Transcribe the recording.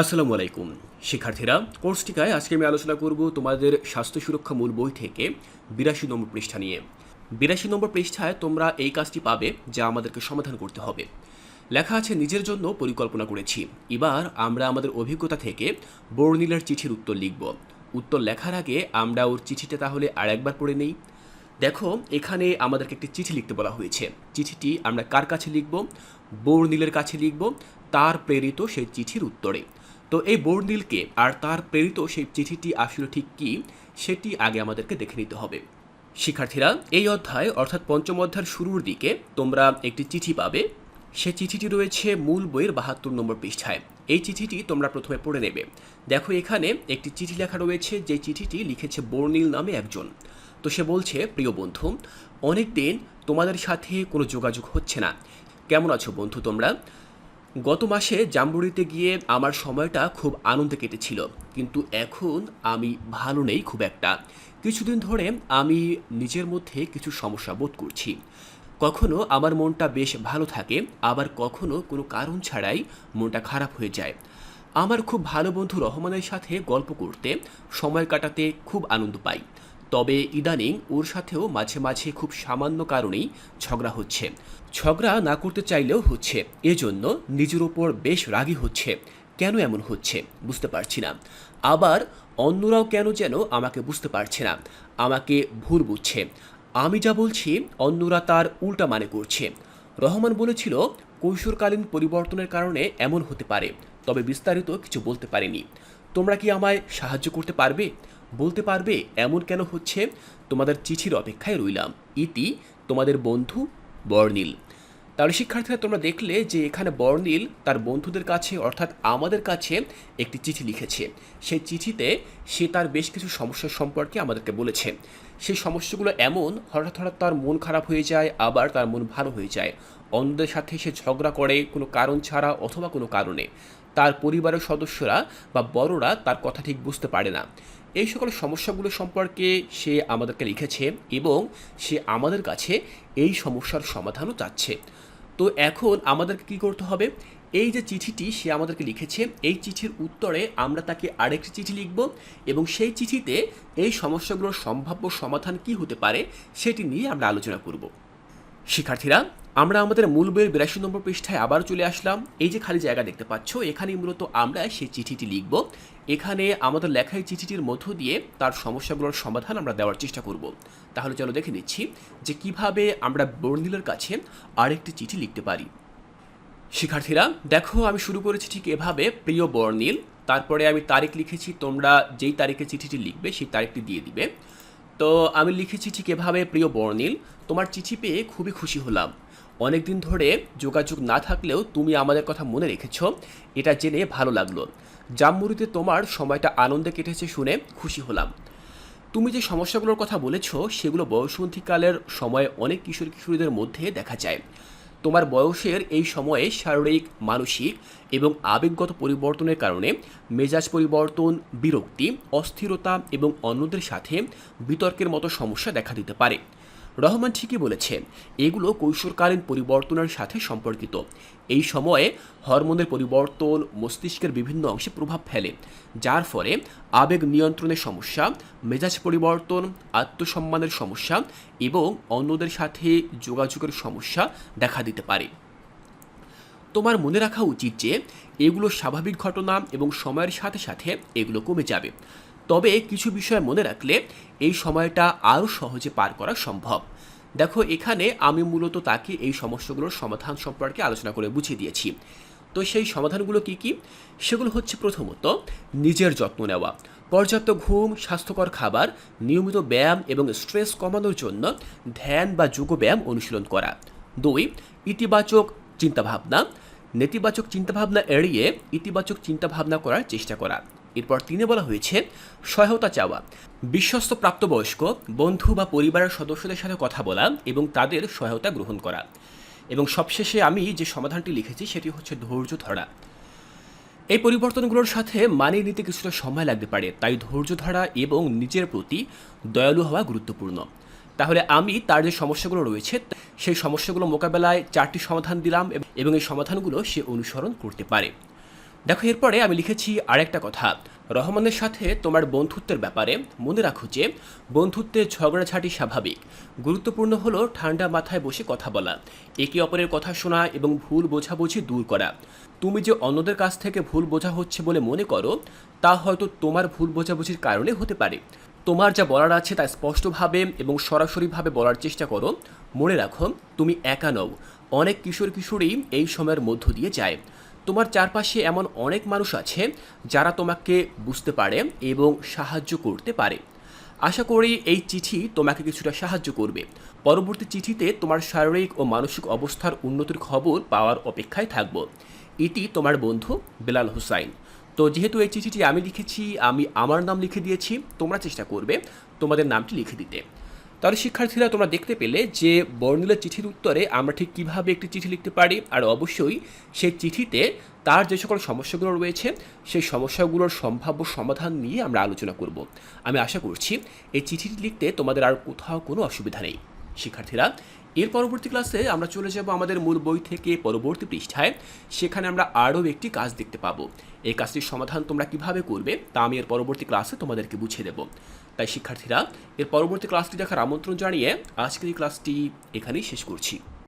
আসসালামু আলাইকুম। শিক্ষার্থীরা, কোর্স টিকায় আজকে আমি আলোচনা করব তোমাদের স্বাস্থ্য সুরক্ষা মূল বই থেকে বিরাশি নম্বর পৃষ্ঠা নিয়ে। বিরাশি নম্বর পৃষ্ঠায় তোমরা এই কাজটি পাবে, যা আমাদেরকে সমাধান করতে হবে। লেখা আছে, নিজের জন্য পরিকল্পনা করেছি। এবার আমরা আমাদের অভিজ্ঞতা থেকে বর্ণিলার চিঠির উত্তর লিখব। উত্তর লেখার আগে আমরা ওর চিঠিটা তাহলে আর একবার পড়ে নেই। দেখো, এখানে আমাদেরকে একটি চিঠি লিখতে বলা হয়েছে। চিঠিটি আমরা কার কাছে লিখব? বর্ণিলের কাছে লিখব। তার প্রেরিত সেই চিঠির উত্তরে। তো এই বর্ণিলকে আর তার প্রেরিত সেই চিঠিটি আসলে ঠিক কী, সেটি আগে আমাদেরকে দেখে নিতে হবে। শিক্ষার্থীরা, এই অধ্যায়, অর্থাৎ পঞ্চম অধ্যায়ের শুরুর দিকে তোমরা একটি চিঠি পাবে। সে চিঠিটি রয়েছে মূল বইয়ের বাহাত্তর নম্বর পৃষ্ঠায়। এই চিঠিটি তোমরা প্রথমে পড়ে নেবে। দেখো এখানে একটি চিঠি লেখা রয়েছে, যে চিঠিটি লিখেছে বর্ণিল নামে একজন। তো সে বলছে, প্রিয় বন্ধু, অনেক দিন তোমাদের সাথে কোনো যোগাযোগ হচ্ছে না। কেমন আছো বন্ধু তোমরা? গত মাসে জাম্বুরিতে গিয়ে আমার সময়টা খুব আনন্দে কেটেছিল। কিন্তু এখন আমি ভালো নেই খুব একটা। কিছুদিন ধরে আমি নিজের মধ্যে কিছু সমস্যা বোধ করছি। কখনো আমার মনটা বেশ ভালো থাকে, আবার কখনো কোনো কারণ ছাড়াই মনটা খারাপ হয়ে যায়। আমার খুব ভালো বন্ধু রহমানের সাথে গল্প করতে সময় কাটাতে খুব আনন্দ পাই। তবে ইদানিং ওর সাথেও মাঝে মাঝে খুব সামান্য কারণেই ঝগড়া হচ্ছে। ঝগড়া না করতে চাইলেও হচ্ছে। এজন্য নিজের ওপর বেশ রাগী হচ্ছে। কেন এমন হচ্ছে? বুঝতে পারছি না। আবার অন্যরাও কেন যেন আমাকে বুঝতে পারছে না? আমাকে ভুল বুঝছে। আমি যা বলছি অন্যরা তার উল্টা মানে করছে। রহমান বলেছিল, কৈশোরকালীন পরিবর্তনের কারণে এমন হতে পারে, তবে বিস্তারিত কিছু বলতে পারেনি। তোমরা কি আমায় সাহায্য করতে পারবে? বলতে পারবে এমন কেন হচ্ছে? তোমাদের চিঠির অপেক্ষায় রইলাম। ইতি, তোমাদের বন্ধু বর্ণিল। তাহলে শিক্ষার্থীরা তোমরা দেখলে যে এখানে বর্ণিল তার বন্ধুদের কাছে, অর্থাৎ আমাদের কাছে একটি চিঠি লিখেছে। সেই চিঠিতে সে তার বেশ কিছু সমস্যা সম্পর্কে আমাদেরকে বলেছে। সেই সমস্যাগুলো এমন, হঠাৎ হঠাৎ তার মন খারাপ হয়ে যায়, আবার তার মন ভালো হয়ে যায়। অন্যদের সাথে সে ঝগড়া করে কোনো কারণ ছাড়া অথবা কোনো কারণে। তার পরিবারের সদস্যরা বা বড়রা তার কথা ঠিক বুঝতে পারে না। এই সকল সমস্যাগুলো সম্পর্কে সে আমাদেরকে লিখেছে এবং সে আমাদের কাছে এই সমস্যার সমাধানও চাচ্ছে। তো এখন আমাদেরকে কী করতে হবে? এই যে চিঠিটি সে আমাদেরকে লিখেছে, এই চিঠির উত্তরে আমরা তাকে আরেকটি চিঠি লিখব এবং সেই চিঠিতে এই সমস্যাগুলোর সম্ভাব্য সমাধান কি হতে পারে সেটি নিয়ে আমরা আলোচনা করব। শিক্ষার্থীরা, আমরা আমাদের মূল বইয়ের বিরাশি নম্বর পৃষ্ঠায় আবার চলে আসলাম। এই যে খালি জায়গা দেখতে পাচ্ছ এখানে মূলত আমরা সেই চিঠিটি লিখব। এখানে আমাদের লেখা এই চিঠিটির মধ্য দিয়ে তার সমস্যাগুলোর সমাধান আমরা দেওয়ার চেষ্টা করব। তাহলে চলো দেখে নিচ্ছি যে কীভাবে আমরা বর্ণিলের কাছে আরেকটি চিঠি লিখতে পারি। শিক্ষার্থীরা, দেখো আমি শুরু করেছি ঠিক এভাবে, প্রিয় বর্ণিল, তারপরে আমি তারিখ লিখেছি, তোমরা যেই তারিখে চিঠিটি লিখবে সেই তারিখটি দিয়ে দিবে। তো আমি লিখেছি ঠিক এভাবে, প্রিয় বর্ণিল, তোমার চিঠি পেয়ে খুবই খুশি হলাম। অনেক দিন ধরে যোগাযোগ না থাকলেও তুমি আমাদের কথা মনে রেখেছ, এটা জেনে ভালো লাগল। জামমুরিতে তোমার সময়টা আনন্দে কেটেছে শুনে খুশি হলাম। তুমি যে সমস্যাগুলোর কথা বলেছ, সেগুলো বয়সন্ধিকালের সময়ে অনেক কিশোর কিশোরীদের মধ্যে দেখা যায়। তোমার বয়সের এই সময়ে শারীরিক, মানসিক এবং আবেগগত পরিবর্তনের কারণে মেজাজ পরিবর্তন, বিরক্তি, অস্থিরতা এবং অন্যদের সাথে বিতর্কের মতো সমস্যা দেখা দিতে পারে। রহমান ঠিকই বলেছেন এগুলো কৈশোরকালীন পরিবর্তনের সাথে সম্পর্কিত। এই সময়ে হরমোনের পরিবর্তন, মস্তিষ্কের বিভিন্ন অংশে প্রভাব ফেলে, যার ফলে আবেগ নিয়ন্ত্রণের সমস্যা, মেজাজ পরিবর্তন, আত্মসম্মানের সমস্যা এবং অন্যদের সাথে যোগাযোগের সমস্যা দেখা দিতে পারে। তোমার মনে রাখা উচিত যে, এগুলো স্বাভাবিক ঘটনা এবং সময়ের সাথে সাথে এগুলো কমে যাবে। তবে কিছু বিষয় মনে রাখলে এই সময়টা আরও সহজে পার করা সম্ভব। দেখো, এখানে আমি মূলত তাকে এই সমস্যাগুলোর সমাধান সম্পর্কে আলোচনা করে বুঝিয়ে দিয়েছি। তো সেই সমাধানগুলো কি কি? সেগুলো হচ্ছে প্রথমত নিজের যত্ন নেওয়া। পর্যাপ্ত ঘুম, স্বাস্থ্যকর খাবার, নিয়মিত ব্যায়াম এবং স্ট্রেস কমানোর জন্য ধ্যান বা যোগ ব্যায়াম অনুশীলন করা। দুই, ইতিবাচক চিন্তাভাবনা। নেতিবাচক চিন্তাভাবনা এড়িয়ে ইতিবাচক চিন্তাভাবনা করার চেষ্টা করা। এরপর তিনে বলা হয়েছে, সহায়তা চাওয়া। বিশ্বস্ত প্রাপ্তবয়স্ক, বন্ধু বা পরিবারের সদস্যদের সাথে কথা বলা এবং তাদের সহায়তা গ্রহণ করা। এবং সবশেষে আমি যে সমাধানটি লিখেছি, সেটি হচ্ছে ধৈর্য ধরা। এই পরিবর্তনগুলোর সাথে মানিয়ে নিতে কিছুটা সময় লাগতে পারে, তাই ধৈর্য ধরা এবং নিজের প্রতি দয়ালু হওয়া গুরুত্বপূর্ণ। তাহলে আমি তার যে সমস্যাগুলো রয়েছে, সেই সমস্যাগুলো মোকাবেলায় চারটি সমাধান দিলাম এবং এই সমাধানগুলো সে অনুসরণ করতে পারে। দেখো, এরপরে আমি লিখেছি আরেকটা কথা। রহমানের সাথে তোমার বন্ধুত্বের ব্যাপারে মনে রাখো যে, বন্ধুত্বে ঝগড়াঝাটি স্বাভাবিক। গুরুত্বপূর্ণ হলো ঠান্ডা মাথায় বসে কথা বলা, একে অপরের কথা শোনা এবং ভুল বোঝাবুঝি দূর করা। তুমি যে অন্যদের কাছ থেকে ভুল বোঝা হচ্ছে বলে মনে করো, তা হয়তো তোমার ভুল বোঝাবুঝির কারণে হতে পারে। তোমার যা বলার আছে তা স্পষ্টভাবে এবং সরাসরিভাবে বলার চেষ্টা করো। মনে রাখো, তুমি একা নও। অনেক কিশোর কিশোরী এই সময়ের মধ্য দিয়ে যায়। তোমার চারপাশে এমন অনেক মানুষ আছে যারা তোমাকে বুঝতে পারে এবং সাহায্য করতে পারে। আশা করি এই চিঠি তোমাকে কিছুটা সাহায্য করবে। পরবর্তী চিঠিতে তোমার শারীরিক ও মানসিক অবস্থার উন্নতির খবর পাওয়ার অপেক্ষায় থাকব। এটি তোমার বন্ধু বেলাল হুসাইন। তো যেহেতু এই চিঠিটি আমি লিখেছি, আমি আমার নাম লিখে দিয়েছি, তোমরা চেষ্টা করবে তোমাদের নামটি লিখে দিতে। তাহলে শিক্ষার্থীরা তোমরা দেখতে পেলে যে বর্ণিলা চিঠির উত্তরে আমরা ঠিক কীভাবে একটি চিঠি লিখতে পারি, আর অবশ্যই সেই চিঠিতে তার যে সকল সমস্যাগুলো রয়েছে, সেই সমস্যাগুলোর সম্ভাব্য সমাধান নিয়ে আমরা আলোচনা করব। আমি আশা করছি এই চিঠিটি লিখতে তোমাদের আর কোথাও কোনো অসুবিধা নেই। শিক্ষার্থীরা, এর পরবর্তী ক্লাসে আমরা চলে যাব আমাদের মূল বই থেকে পরবর্তী পৃষ্ঠায়। সেখানে আমরা আরও একটি কাজ দেখতে পাবো। এই কাজটির সমাধান তোমরা কীভাবে করবে তা আমি এর পরবর্তী ক্লাসে তোমাদেরকে বুঝিয়ে দেব। তাই শিক্ষার্থীরা এর পরবর্তী ক্লাসটি দেখার আমন্ত্রণ জানিয়ে আজকের এই ক্লাসটি এখানেই শেষ করছি।